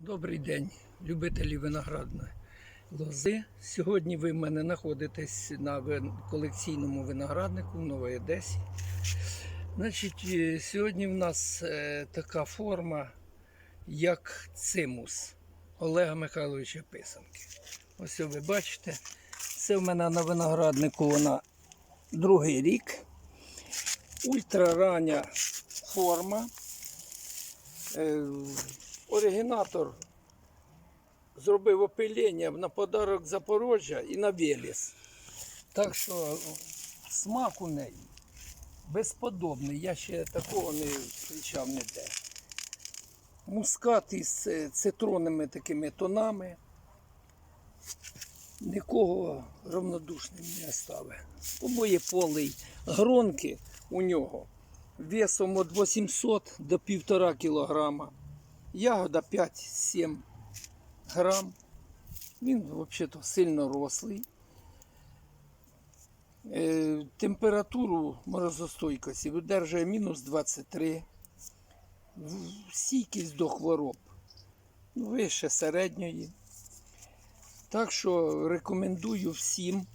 Добрий день, любителі виноградної лози. Сьогодні ви в мене знаходитесь на колекційному винограднику в Новій Одесі. Значить, е, сьогодні в нас е, така форма, як цимус Олега Михайловича Писанки. Ось ви бачите, це в мене на винограднику вона другий рік. Ультрарання форма. Е, Оригінатор зробив опилення на подарок Запорожжя і на Веліс. Так що смак у неї безподобний. Я ще такого не зустрічав ніде. Мускат із е, цитронними такими тонами. Нікого равнодушним не ставить. Обоєполий гронки у нього весом від 800 до 1,5 кілограма. Ягода 5-7 грам. Він взагалі сильно рослий. Е, температуру морозостойкості видержує мінус 23. В- Стійкість до хвороб ну, вище середньої. Так що рекомендую всім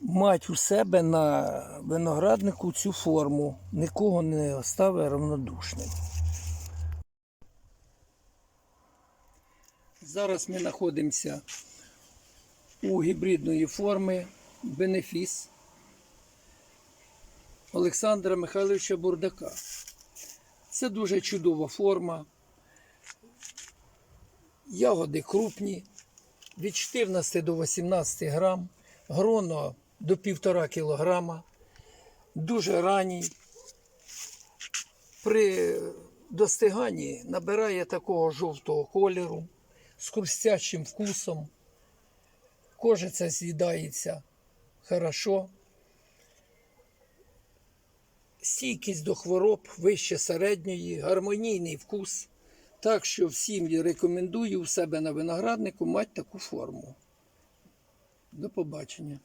мати у себе на винограднику цю форму. Нікого не оставить равнодушним. Зараз ми знаходимося у гібридної форми Бенефіс Олександра Михайловича Бурдака. Це дуже чудова форма. Ягоди крупні, від 14 до 18 грам, гроно до 1,5 кілограма, дуже ранній. При достиганні набирає такого жовтого кольору з хрустящим вкусом. Кожиця з'їдається хорошо. Стійкість до хвороб вище середньої, гармонійний вкус. Так що всім рекомендую у себе на винограднику мати таку форму. До побачення.